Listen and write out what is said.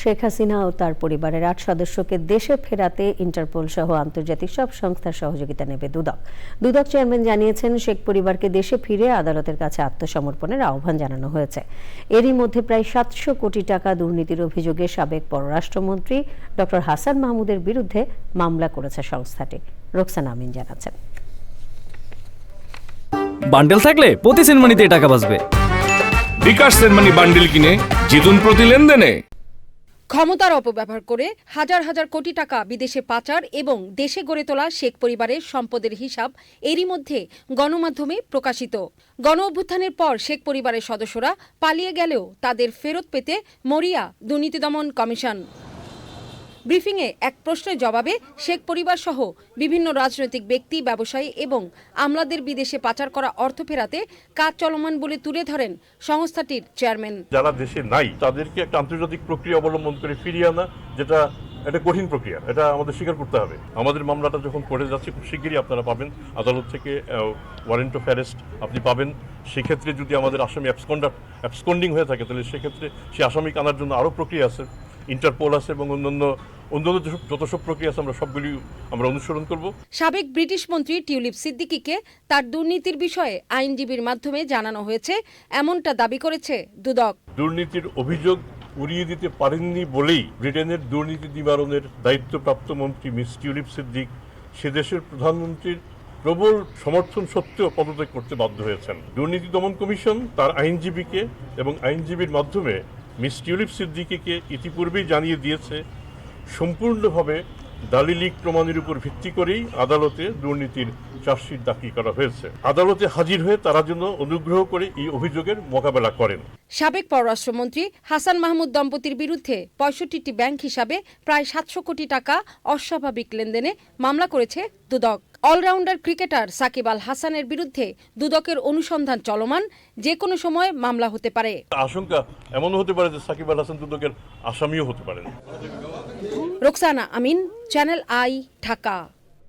শেখ হাসিনা ও তার পরিবারের আট সদস্যকে দেশে ফেরাতে ইন্টারপোল সহ আন্তর্জাতিক সব সংস্থার সহযোগিতা নেবে দুদক। দুদক চেয়ারম্যান জানিয়েছেন শেখ পরিবারকে দেশে ফিরে আদালতের কাছে আত্মসমর্পণের আহ্বান জানানো হয়েছে। এরই মধ্যে প্রায় সাতশো কোটি টাকা দুর্নীতির অভিযোগে সাবেক পররাষ্ট্রমন্ত্রী ডক্টর হাসান মাহমুদের বিরুদ্ধে মামলা করেছে সংস্থাটি। রোকসানা আমিন জানাচ্ছেন। বান্ডেল থাকলে প্রতি সেনমানিতে টাকা বাঁচবে। বিকাশ সেনমানি বান্ডিল কিনে জিতুন প্রতি লেনদেনে। ক্ষমতার অপব্যবহার করে হাজার হাজার কোটি টাকা বিদেশে পাচার এবং দেশে গড়ে তোলা শেখ পরিবারের সম্পদের হিসাব এরই মধ্যে গণমাধ্যমে প্রকাশিত। গণ অভ্যুত্থানের পর শেখ পরিবারের সদস্যরা পালিয়ে গেলেও তাদের ফেরত পেতে মরিয়া দুর্নীতি দমন কমিশন। ব্রিফিংয়ে এক প্রশ্নের জবাবে শেখ পরিবার সহ বিভিন্ন রাজনৈতিক ব্যক্তি, ব্যবসায়ী এবং আমলাদের বিদেশে পাচার করা অর্থ ফেরাতে কাজ চলমান বলে তুলে ধরেন সংস্থাটির চেয়ারম্যান। যারা দেশে নাই, তাদেরকে একটা আন্তর্জাতিক প্রক্রিয়া অবলম্বন করে ফিরিয়ে আনা, যেটা একটা কঠিন প্রক্রিয়া, এটা আমাদের স্বীকার করতে হবে। আমাদের মামলাটা যখন করে যাচ্ছে, খুব শিগগিরই আপনারা পাবেন। আদালত থেকে ওয়ারেন্ট অফ অ্যারেস্ট আপনি পাবেন। সেক্ষেত্রে যদি আমাদের আসামি অ্যাবসকন্ডার অ্যাবসকন্ডিং হয়ে থাকে, তাহলে সেক্ষেত্রে সেই আসামিকে আনার জন্য আরও প্রক্রিয়া আছে। ইন্টারপোল আছে এবং অন্যান্য অন্যান্য যত সব প্রক্রিয়া আছে আমরা সবগুলি আমরা অনুসরণ করব। সাবেক ব্রিটিশ মন্ত্রী টিউলিপ সিদ্দিকিকে তার দুর্নীতির বিষয়ে আইনজীবীর মাধ্যমে জানানো হয়েছে এমনটা দাবি করেছে দুদক। দুর্নীতির অভিযোগ উড়িয়ে দিতে পারেননি বলেই ব্রিটেনের দুর্নীতি নিবারণের দায়িত্বপ্রাপ্ত মন্ত্রী মিস টিউলিপ সিদ্দিক সে দেশের প্রধানমন্ত্রীর প্রবল সমর্থন সত্ত্বেও পদত্যাগ করতে বাধ্য হয়েছেন। দুর্নীতি দমন কমিশন তার আইনজীবীকে এবং আইনজীবীর মাধ্যমে মিস টিউলিপ সিদ্দিকিকে ইতিপূর্বেই জানিয়ে দিয়েছে, সম্পূর্ণভাবে দালিলিক প্রমাণের উপর ভিত্তি করেই আদালতে দুর্নীতির চার্জশিট দাখিল করা হয়েছে। আদালতে হাজির হয়ে তারা যেন অনুগ্রহ করে এই অভিযোগের মোকাবেলা করেন। সাবেক পররাষ্ট্রমন্ত্রী হাসান মাহমুদ দম্পতির বিরুদ্ধে পঁয়ষট্টিটি ব্যাংক হিসাবে প্রায় সাতশো কোটি টাকা অস্বাভাবিক লেনদেনে মামলা করেছে দুদক। অলরাউন্ডার ক্রিকেটার সাকিব আল হাসানের বিরুদ্ধে দুদকের অনুসন্ধান চলমান যে কোনো সময় মামলা হতে পারে। আশঙ্কা এমন হতে পারে যে সাকিব আল হাসান দুদকের আসামিও হতে পারেন। Roksana Amin channel I Dhaka.